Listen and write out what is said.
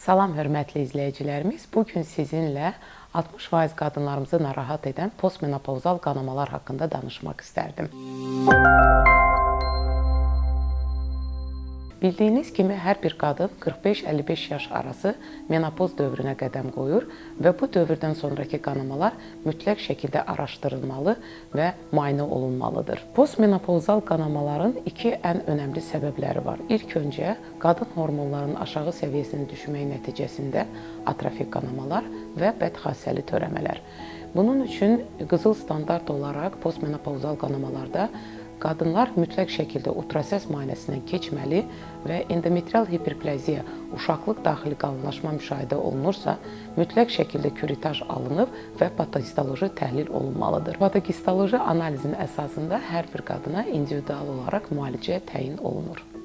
Salam hörmətli izləyicilərimiz. Bu gün sizinlə 60% qadınlarımızı narahat edən postmenopauzal qanamalar haqqında danışmaq istərdim. Bildiyiniz kimi hər bir qadın 45-55 yaş arası menopoz dövrünə qədəm qoyur və bu dövrdən sonrakı qanamalar mütləq şəkildə araşdırılmalı və müayinə olunmalıdır. Postmenopauzal qanamaların iki ən önəmli səbəbləri var. İlk öncə qadın hormonlarının aşağı səviyyəsinin düşməyi nəticəsində atrofik qanamalar və bədxassəli törəmələr. Bunun üçün qızıl standart olaraq postmenopauzal qanamalarda qadınlar mütləq şəkildə ultrasəs müayinəsindən keçməli və endometrial hiperplaziya, uşaqlıq daxili qalınlaşma müşahidə olunursa, mütləq şəkildə küritaj alınıb və patogistoloji təhlil olunmalıdır. Patogistoloji analizin əsasında hər bir qadına individual olaraq müalicə təyin olunur.